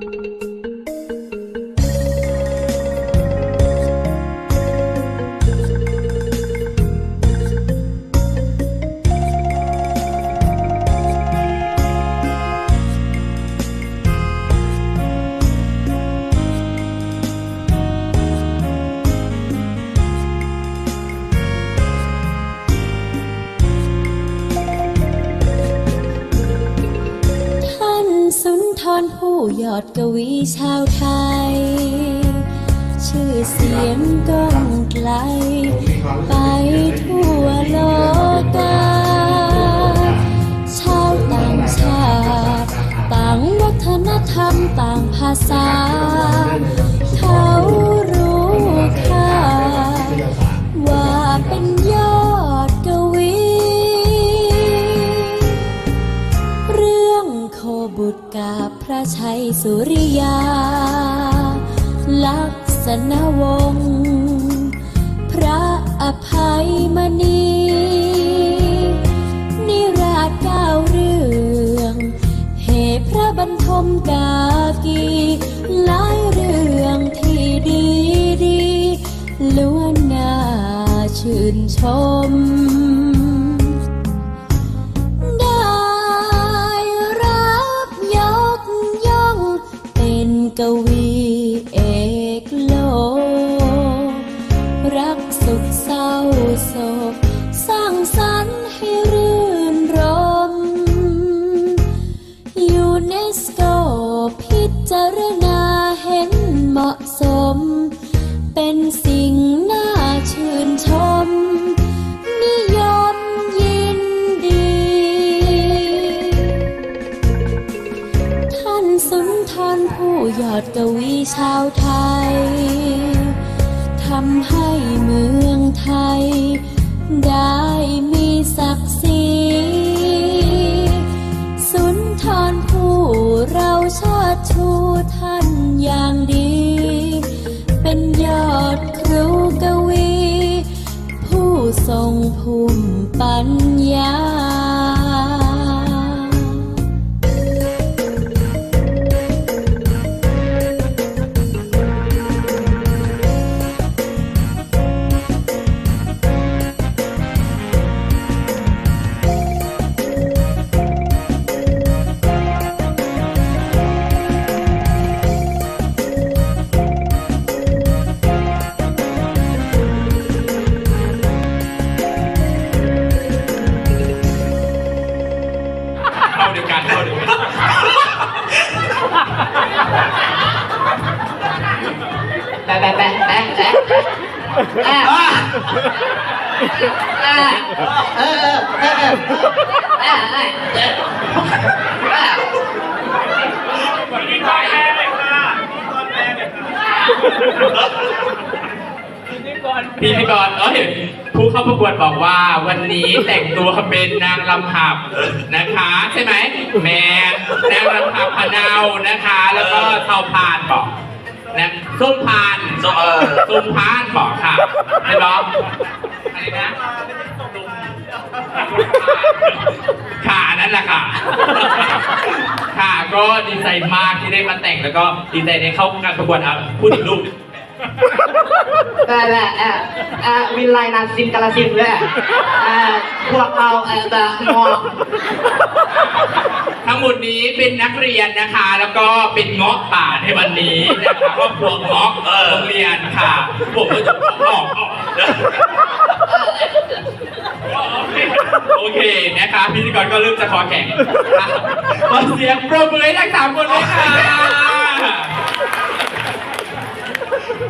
ท่ สุนทรผู้ยอดกวีชาวไทย ชื่อเสียงก้องไกล ไปทั่วโลกาชาวต่างชาติ ต่างวัฒนธรรมต่างภาษา ชัยสุริยา ลักษณวงศ์พระอภัยมณี นิราชเก้าเรื่อง เหตุพระบรรทมกากีหลายเรื่องที่ดีดีล้วนน่าชื่นชม สุขเศร้าโศกสร้างสรรค์ให้รื่นรมยูเนสโกพิจารณาเห็นเหมาะสม เป็นสิ่งน่าชื่นชม นิยมยินดี ท่านสุนทรผู้ยอดกวีชาวไทย ทำให้เมืองไทย ได้มีศักดิ์ศรีสุนทรผู้เราชาติชูท่านอย่างดี เป็นยอดครูกวี ผู้ทรงภูมิปัญญา เข้าเดียวกันเขาดียวกันแบะแบะแบะแบะแบะอะอะเออเออเออเอออะอะอะพิธีกรเอ้ย ผู้เข้าประกวดบอกว่าวันนี้แต่งตัวเป็นนางลำหับนะคะ ใช่ไหมแม่นางลำหับพะเนานะคะ แล้วก็เทาพานบอกนะส้มพานเออส้มพานบอกค่ะไม่บอกอะไรนะค่ะนั่นแหละค่ะ ค่ะก็ดีใจมากที่ได้มาแต่งแล้วก็ดีใจได้เข้าการประกวดอะพูดอีกลูก แบะแบะอะอะวินไลนาซินกาลสินด้วยอะพวกเราเออแบบมองทั้งหมดนี้เป็นนักเรียนนะคะ แล้วก็เป็นเงาะป่าในวันนี้นะคะครอบครัวเงาะโรงเรียนค่ะผมก็จะออกออกโอเคนะคะพิธีกรก็เริ่มจะคอแข็งขอเสียงปรบมือให้ทั้งสามคนเลยค่ะ